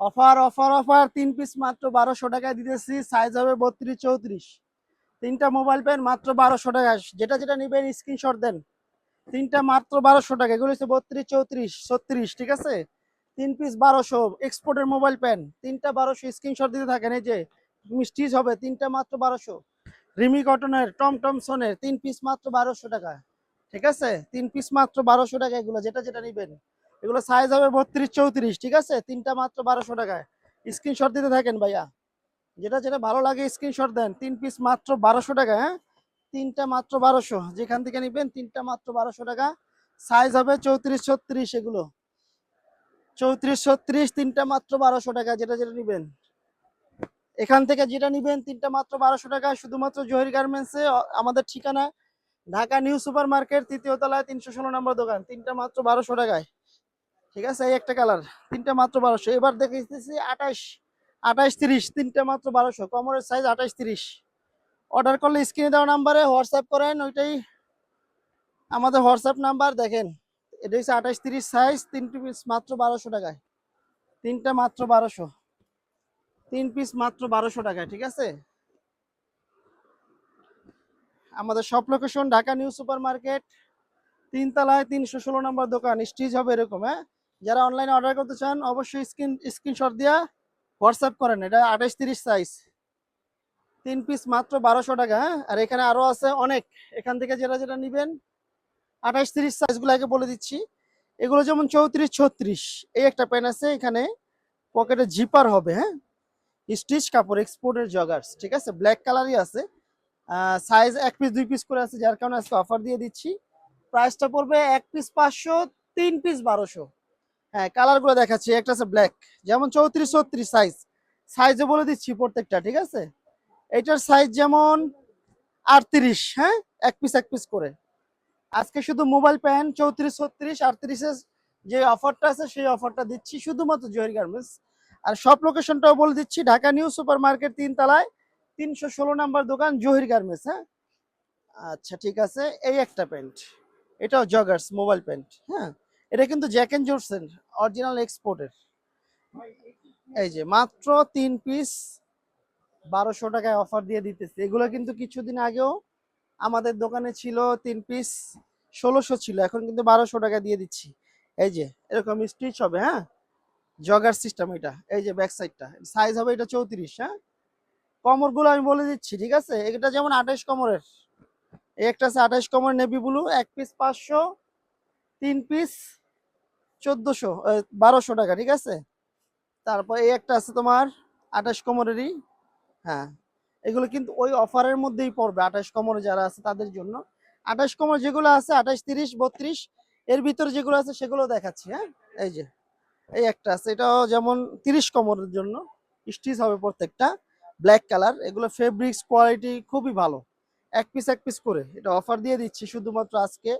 Offer offer offer, তিন piece মাত্র বারোশো টাকায় দিতেছি সাইজ হবে বত্রিশ চৌত্রিশ। তিনটা মোবাইল পেন মাত্র বারোশো টাকা, যেটা যেটা নেবেন স্ক্রিনশট দেন। তিনটা মাত্র বারোশো টাকা, এগুলো হচ্ছে বত্রিশ চৌত্রিশ, ছত্রিশ, ঠিক আছে? তিন পিস বারোশো এক্সপোর্টের মোবাইল পেন তিনটা বারোশো স্ক্রিনশট দিতে থাকেন, এই যে মিস্টিজ হবে, তিনটা মাত্র বারোশো। রিমি কটনের টম টমসনের তিন পিস মাত্র বারোশো টাকা, ঠিক আছে? তিন পিস মাত্র বারোশো টাকা এগুলো, যেটা যেটা নেবেন। এগুলো সাইজ হবে বত্রিশ চৌত্রিশ, ঠিক আছে? তিনটা মাত্র বারোশো টাকায়। স্ক্রিনশট দিতে থাকেন ভাইয়া। যেটা যেটা ভালো লাগে স্ক্রিনশট দেন। তিন পিস মাত্র বারোশো টাকা হ্যাঁ? তিনটা মাত্র বারোশো। যেখান থেকে নেবেন, তিনটা মাত্র বারোশো টাকা। সাইজ হবে চৌত্রিশ ছত্রিশ এগুলো। চৌত্রিশ ছত্রিশ, তিনটা মাত্র বারোশো টাকা, যেটা যেটা নেবেন। এখান থেকে যেটা নিবেন, তিনটা মাত্র বারোশো টাকা। শুধুমাত্র জহির গার্মেন্টসে আমাদের ঠিকানা ঢাকা নিউ সুপার মার্কেট তৃতীয় তলায় তিনশো ষোলো নম্বর দোকান। তিনটা মাত্র বারোশো টাকায়। ঠিক আছে, এই একটা কালার তিনটা মাত্র বারোশো। এবার দেখেছি আঠাশ আঠাশ তিরিশ, তিনটা মাত্র বারোশো। কমরের সাইজ আঠাশ তিরিশ। অর্ডার করলে স্ক্রিনে দেওয়া নাম্বারে হোয়াটসঅ্যাপ করেন, ওইটাই আমাদের হোয়াটসঅ্যাপ নাম্বার দেখেন, এটা হচ্ছে আঠাশ তিরিশ সাইজ তিনটি পিস মাত্র বারোশো টাকায়। তিনটা মাত্র বারোশো। তিন পিস মাত্র বারোশো টাকায়, ঠিক আছে? আমাদের সব location Dhaka new super market তিনতলায় তিনশো ষোলো নম্বর দোকান স্টিচ হবে এরকম হ্যাঁ? যারা অনলাইনে অর্ডার করতে চান, অবশ্যই স্ক্রিন স্ক্রিনশট দিয়া হোয়াটসঅ্যাপ করেন। এটা আঠাশ তিরিশ সাইজ তিন পিস মাত্র বারোশো টাকা হ্যাঁ? আর এখানে আরও আছে অনেক। এখান থেকে যেটা যেটা নিবেন, আঠাশ তিরিশ সাইজগুলো আগে বলে দিচ্ছি। এগুলো যেমন চৌত্রিশ, ছত্রিশ, এই একটা পেন আছে, এখানে পকেটে জিপার হবে হ্যাঁ? স্টিচ কাপড় এক্সপোর্টের জগার্স ঠিক আছে? ব্ল্যাক কালারই আছে। সাইজ এক পিস দুই পিস করে আছে, যার কারণে আজকে অফার দিয়ে দিচ্ছি। প্রাইসটা পড়বে এক পিস পাঁচশো, তিন পিস বারোশো। হ্যাঁ কালারগুলো দেখাচ্ছি। একটা আছে ব্ল্যাক যেমন চৌত্রিশ, ছত্রিশ সাইজ সাইজে বলে দিচ্ছি প্রত্যেকটা, ঠিক আছে? এটার সাইজ যেমন আটত্রিশ হ্যাঁ? এক পিস এক পিস করে। আজকে শুধু মোবাইল প্যান চৌত্রিশ, ছত্রিশ আটত্রিশের যে অফারটা আছে, সেই অফারটা দিচ্ছি শুধুমাত্র জয়ের গার্মেন্টস আর সব লোকেশনটাও বলে দিচ্ছি, ঢাকা নিউ সুপার মার্কেট তিন তলায় তিনশো ষোলো নাম্বার দোকান, জহির গার্মেন্টস হ্যাঁ? আচ্ছা ঠিক আছে। এই একটা প্যান্ট। এটাও জগার্স মোবাইল প্যান্ট হ্যাঁ? এটা কিন্তু জ্যাক এন্ড জোরসেন অরিজিনাল এক্সপোর্টের এই যে, মাত্র তিন পিস বারোশো টাকায় অফার দিয়ে দিতেছে। এগুলো কিন্তু কিছুদিন আগেও আমাদের দোকানে ছিল তিন পিস ষোলোশো ছিল, এখন কিন্তু বারোশো টাকা দিয়ে দিচ্ছি। এই যে, এরকম স্টিচ হবে হ্যাঁ? জগার সিস্টেম এটা। এই যে ব্যাক সাইডটা সাইজ হবে এটা চৌত্রিশ হ্যাঁ? কমরগুলো আমি বলে দিচ্ছি, ঠিক আছে? এটা যেমন আঠাশ কমরের একটা আছে আঠাশ কমর নেভি ব্লু এক পিস পাঁচশো। তিন পিস চোদ্দশো বারোশো টাকা, ঠিক আছে? তারপর এই একটা আছে তোমার আঠাশ কোমরেরই হ্যাঁ। এগুলো কিন্তু ওই অফারের মধ্যেই পড়বে, আঠাশ কমরে যারা আছে তাদের জন্য। আঠাশ কমর যেগুলো আছে, আঠাশ, তিরিশ, বত্রিশ, এর ভিতরে যেগুলো আছে সেগুলো দেখাচ্ছি হ্যাঁ? এই যে, এই একটা আছে, এটাও যেমন তিরিশ কোমরের জন্য, স্টিচ হবে প্রত্যেকটা, ব্ল্যাক কালার, এগুলো ফেব্রিক্স কোয়ালিটি খুবই ভালো। এক পিস এক পিস করে, এটা অফার দিয়ে দিচ্ছি, শুধুমাত্র আজকে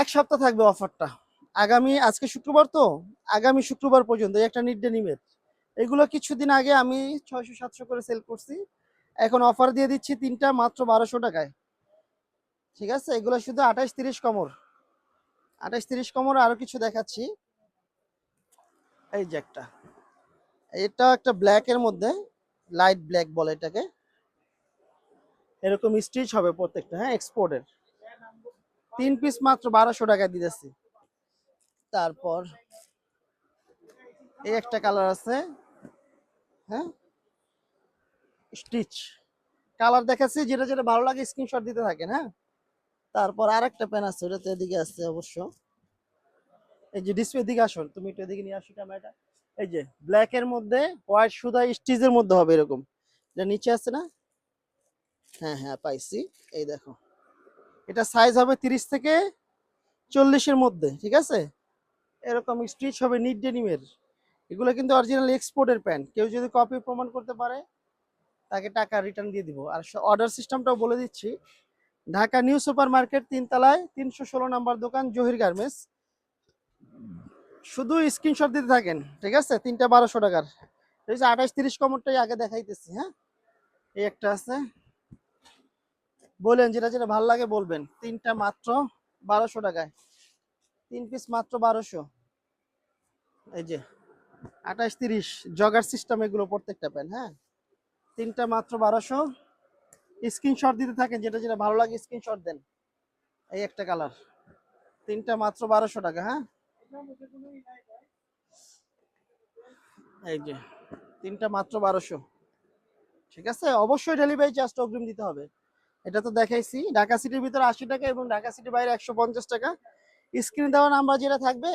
এক সপ্তাহ থাকবে অফারটা। আগামী, আজকে শুক্রবার তো? আগামী শুক্রবার পর্যন্ত একটা নিড নিমের এগুলো কিছুদিন আগে আমি ছয়শো, সাতশো করে সেল করছি। এখন অফার দিয়ে দিচ্ছি তিনটা মাত্র বারোশো টাকায়। ঠিক আছে? এগুলো শুধু আঠাশ, তিরিশ কমর। আঠাশ, তিরিশ কমর আরও কিছু দেখাচ্ছি। এই যে একটা। এটা একটা ব্ল্যাকের মধ্যে লাইট ব্ল্যাক বলে এটাকে। এরকম স্টিচ হবে প্রত্যেকটা হ্যাঁ এক্সপোর্টের তিন পিস মাত্র বারোশো টাকা দিতেছি। তারপর এই একটা কালার আছে হ্যাঁ? স্টিচ কালার দেখাচ্ছি, যেটা যেটা ভালো লাগে স্ক্রিনশট দিতে থাকেন হ্যাঁ? তারপর আর একটা পেন আছে ওটা তো এদিকে আছে অবশ্য। এই যে ডিসপ্লে দিকে আসুন, তুমি একটু এদিকে নিয়ে আসো ক্যামেরাটা এই যে ব্ল্যাক এর মধ্যে হোয়াইট সুদা স্টিচের মধ্যে হবে এরকম। এটা নিচে আছে না? হ্যাঁ হ্যাঁ পাইছি। এই দেখো। এটা সাইজ হবে তিরিশ থেকে চল্লিশের মধ্যে, ঠিক আছে? এরকম স্টিচ হবে নিট ডেনিমের এগুলো কিন্তু অরিজিনাল এক্সপোর্টের প্যান্ট কেউ যদি কপি প্রমাণ করতে পারে, তাকে টাকা রিটার্ন দিয়ে দিব। আর অর্ডার সিস্টেমটাও বলে দিচ্ছি। ঢাকা নিউ সুপার মার্কেট তিনতলায়, তিনশো ষোলো নাম্বার দোকান, জহির গার্মেন্টস। শুধু স্ক্রিনশট দিতে থাকেন, ঠিক আছে? তিনটা বারোশো টাকার। এই যে আঠাশ তিরিশ কমরটাই আগে দেখাইতেছি হ্যাঁ? এই একটা আছে। বলেন যেটা যেটা ভালো লাগে বলবেন। তিনটা মাত্র বারোশো টাকায়। তিন পিস মাত্র বারোশো। এই যে, আঠাশ তিরিশ জগার সিস্টেম এগুলো প্রত্যেকটা প্যান্ট হ্যাঁ? তিনটা মাত্র বারোশো। স্ক্রিনশট দিতে থাকেন, যেটা যেটা ভালো লাগে স্ক্রিনশট দেন। এই একটা কালার। তিনটা মাত্র বারোশো টাকা হ্যাঁ? এই যে, তিনটা মাত্র বারোশো। ঠিক আছে? অবশ্যই ডেলিভারি চার্জটা অগ্রিম দিতে হবে। এটা তো দেখাইছি। ঢাকা সিটির ভিতরে আশি টাকা এবং ঢাকা সিটির বাইরে একশো পঞ্চাশ টাকা। স্ক্রিন দেওয়া নাম্বার যেটা থাকবে,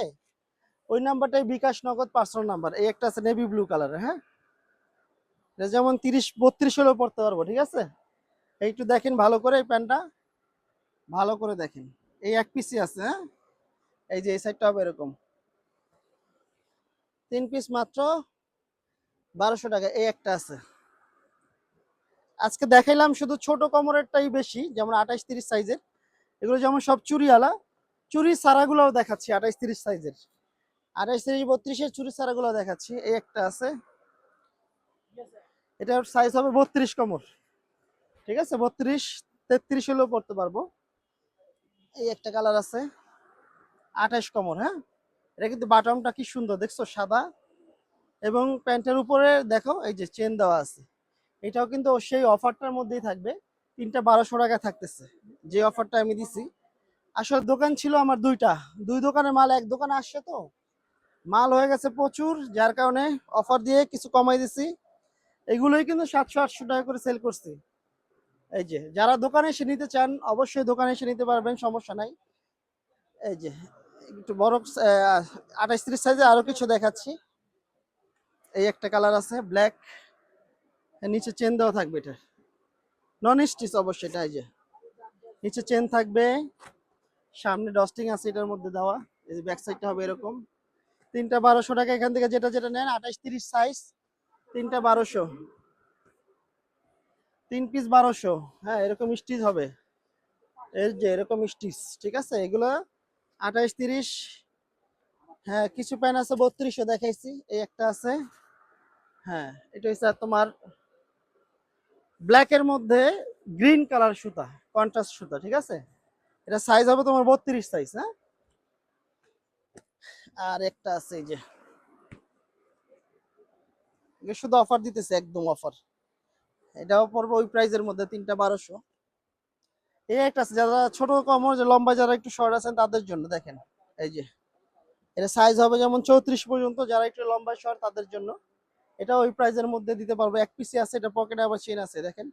ওই নাম্বারটাই বিকাশ নগদ পার্সোনাল নাম্বার এই একটা আছে নেভি ব্লু কালারের হ্যাঁ? যেমন তিরিশ, বত্রিশ হলেও পড়তে পারব, ঠিক আছে? একটু দেখেন ভালো করে এই প্যান্টটা ভালো করে দেখেন। এই এক পিসই আছে হ্যাঁ? এই যে এই সাইডটা হবে এরকম। তিন পিস মাত্র বারোশো টাকা। এই একটা আছে। আজকে দেখাইলাম শুধু ছোট কমরেরটাই বেশি, যেমন আঠাইশ তিরিশ সাইজের। এগুলো যেমন সব চুরিওয়ালা চুরি সারাগুলোও দেখাচ্ছি আঠাইশ তিরিশ সাইজের। আঠাইশ তিরিশ বত্রিশের চুরি সারাগুলো দেখাচ্ছি, এই একটা আছে। এটার সাইজ হবে বত্রিশ কমর। ঠিক আছে? বত্রিশ, তেত্রিশ হলেও পড়তে পারব। এই একটা কালার আছে আঠাইশ কমর হ্যাঁ? এটা কিন্তু বাটনটা কি সুন্দর, দেখছ? সাদা। এবং প্যান্টের উপরে দেখো, এই যে চেন দেওয়া আছে। এটাও কিন্তু সেই অফারটার মধ্যেই থাকবে। তিনটা বারোশো টাকা থাকতেছে। যে অফারটা আমি দিছি। আসলে দোকান ছিল আমার দুইটা। দুই দোকানের মাল, এক দোকানে আসছে তো। মাল হয়ে গেছে প্রচুর, যার কারণে অফার দিয়ে কিছু কমাই দিছি। এগুলোই কিন্তু সাতশো, আটশো টাকা করে সেল করছি। এই যে, যারা দোকানে এসে নিতে চান, অবশ্যই দোকানে এসে নিতে পারবেন, সমস্যা নাই। এই যে, একটু বড় আঠাশ, ত্রিশ সাইজে আরও কিছু দেখাচ্ছি। এই একটা কালার আছে ব্ল্যাক নিচে চেন দেওয়া থাকবে এটা। নন স্টিচ অবশ্যই, এটা এই যে। নিচে চেন থাকবে। সামনে ডস্টিং আছে এটার মধ্যে দেওয়া। এই যে ব্যাক সাইডটা হবে এরকম। তিনটা বারোশো টাকা এখান থেকে যেটা যেটা নেন, আঠাশ তিরিশ সাইজ তিনটা বারোশো। তিন পিস বারোশো। হ্যাঁ এরকম স্টিচ হবে। এই যে এরকম স্টিচ ঠিক আছে? এগুলো আঠাশ তিরিশ। হ্যাঁ কিছু প্যান আছে বত্রিশশো দেখাইছি। এই একটা আছে। হ্যাঁ এটা হচ্ছে তোমার ব্ল্যাকের মধ্যে গ্রিন কালার সুতা কন্ট্রাস্ট সুতা, ঠিক আছে? এটা সাইজ হবে তোমার বত্রিশ সাইজ হ্যাঁ? আর একটা আছে এই যে শুধু অফার দিতেছে, একদম অফার এটাও পড়বে ওই প্রাইজের মধ্যে, তিনটা বারোশো। এই একটা আছে, যারা ছোট কম, যে লম্বা, যারা একটু শর্ট আছেন, তাদের জন্য দেখেন। এই যে এটা সাইজ হবে যেমন চৌত্রিশ পর্যন্ত, যারা একটু লম্বা শর্ট তাদের জন্য। এটা ওই প্রাইজের মধ্যে দিতে পারব। এক পিসি আছে, এটা পকেটে আবার চেন আছে, দেখেন।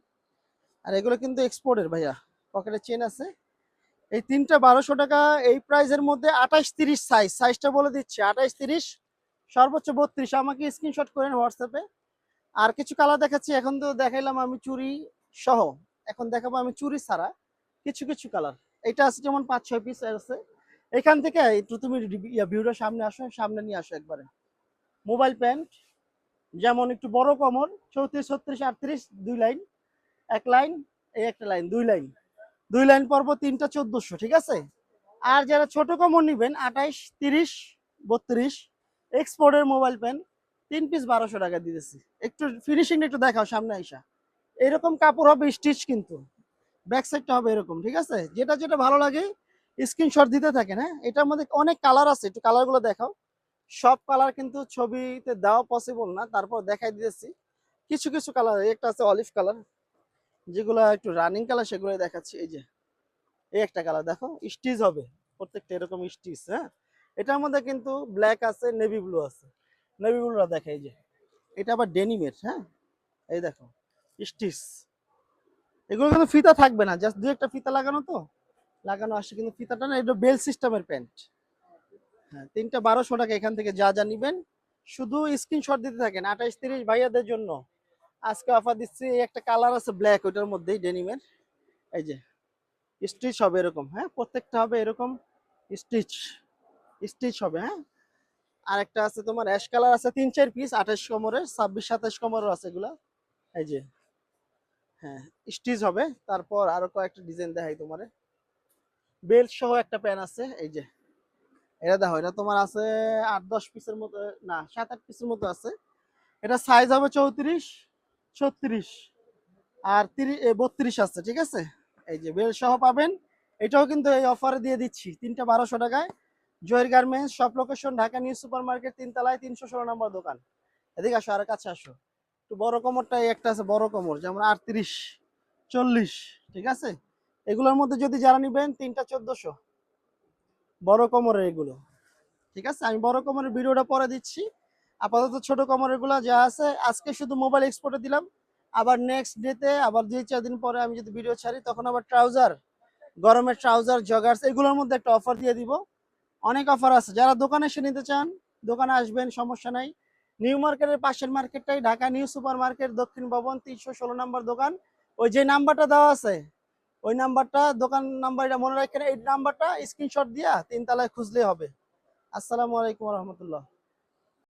আর এগুলো কিন্তু এক্সপোর্টের ভাইয়া পকেটে চেন আছে। এই তিনটা বারোশো টাকা, এই প্রাইজের মধ্যে আঠাশ তিরিশ সাইজ সাইজটা বলে দিচ্ছি, আঠাশ তিরিশ, সর্বোচ্চ বত্রিশ। আমাকে স্ক্রিনশট করেন হোয়াটসঅ্যাপে আর কিছু কালার দেখাচ্ছি, এখন তো দেখাইলাম আমি চুরি সহ। এখন দেখাবো আমি চুরি ছাড়া, কিছু কিছু কালার এটা আছে যেমন পাঁচ, ছয় পিস আছে। এখান থেকে একটু তুমি ভিউটা সামনে আসো, সামনে নিয়ে আসো একবারে। মোবাইল প্যান্ট যেমন একটু বড় কমর চৌত্রিশ, ছত্রিশ, আটত্রিশ, দুই লাইন, এক লাইন, এই একটা লাইন, দুই লাইন। দুই লাইন পর্ব তিনটা চোদ্দশো, ঠিক আছে? আর যারা ছোট কমর নিবেন, আঠাইশ, তিরিশ, বত্রিশ, এক্সপোর্টের মোবাইল পেন, তিন পিস বারোশো টাকা দিতেছি। একটু ফিনিশিং একটু দেখাও, সামনে আইসা। এরকম কাপড় হবে স্টিচ কিন্তু। ব্যাক সাইডটা হবে এরকম, ঠিক আছে? যেটা যেটা ভালো লাগে স্ক্রিনশট দিতে থাকেন হ্যাঁ? এটার মধ্যে অনেক কালার আছে, একটু কালারগুলো দেখাও। সব কালার কিন্তু ছবিতে দেওয়া পসিবল না, তারপর দেখাই দিয়েছি কিছু কিছু কালার একটা আছে অলিভ কালার যেগুলো একটু রানিং কালার সেগুলো দেখাচ্ছি। এই যে, এই একটা কালার দেখো স্টিচ হবে। প্রত্যেকটা এরকম স্টিচ হ্যাঁ? এটার মধ্যে কিন্তু ব্ল্যাক আছে নেভি ব্লু আছে। নেভি ব্লুটা দেখে এই যে। এটা আবার ডেনিমের হ্যাঁ? এই দেখো স্টিচ এগুলো কিন্তু ফিতা থাকবে না জাস্ট দু একটা ফিতা লাগানো তো। লাগানো আসছে কিন্তু ফিতাটা না, এটা বেল সিস্টেমের প্যান্ট। হ্যাঁ তিনটা বারোশো টাকা এখান থেকে যা যা নিবেন। শুধু স্ক্রিনশট দিতে থাকেন আঠাইশ তিরিশ ভাইয়াদের জন্য। আজকে অফার দিচ্ছি একটা কালার আছে ব্ল্যাক ওইটার মধ্যেই ডেনিমের এই যে স্টিচ হবে এরকম হ্যাঁ প্রত্যেকটা হবে এরকম স্টিচ স্টিচ হবে হ্যাঁ। আর একটা আছে তোমার অ্যাশ কালার আছে তিন চার পিস আঠাশ কোমরের, ছাব্বিশ, সাতাশ কোমরের আছে এগুলা। এই যে হ্যাঁ স্টিচ হবে। তারপর আরও কয়েকটা ডিজাইন দেখাই তোমারে। বেল্ট সহ একটা প্যান আছে, এই যে। এটা দেখো, এটা তোমার আছে আট, দশ পিসের মতো, না, সাত, আট পিসের মতো আছে। এটা সাইজ হবে চৌত্রিশ, ছত্রিশ আর তিরিশ বত্রিশ আছে, ঠিক আছে? এই যে বেল সহ পাবেন। এটাও কিন্তু এই অফারে দিয়ে দিচ্ছি, তিনটা বারোশো টাকায়। জয়ের গার্মেন্টস সব location Dhaka new super market তিনতলায়, তিনশো ষোলো নম্বর দোকান। এদিকে আসো, আর কাছে আসো। একটু বড় কোমরটা একটা আছে, বড় কোমর, যেমন আটত্রিশ, চল্লিশ, ঠিক আছে? এগুলোর মধ্যে যদি যারা নিবেন, তিনটা চোদ্দশো। বড় কোমরের এগুলো। ঠিক আছে? আমি বড় কোমরের ভিডিওটা পরে দিচ্ছি। আপাতত ছোট কোমরেরগুলো যা আছে, আজকে শুধু মোবাইল এক্সপোর্টে দিলাম। আবার নেক্সট ডেতে আবার দুই চার দিন পরে আমি যদি ভিডিও ছাড়ি, তখন আবার ট্রাউজার গরমের ট্রাউজার জগার্স এগুলোর মধ্যে একটা অফার দিয়ে দিব। অনেক অফার আছে। যারা দোকানে এসে নিতে চান, দোকানে আসবেন, সমস্যা নাই। নিউ মার্কেটের পাশের মার্কেটটাই, ঢাকা নিউ সুপার মার্কেট দক্ষিণ ভবন, তিনশো ষোলো নম্বর দোকান। ওই যে নাম্বারটা দেওয়া আছে ওই নাম্বারটা, দোকান নাম্বার এটা মনে রাখেন, এই নাম্বারটা স্ক্রিনশট দিয়া তিনতলায় খুঁজলেই হবে। আসসালামু আলাইকুম রহমতুল্লাহ।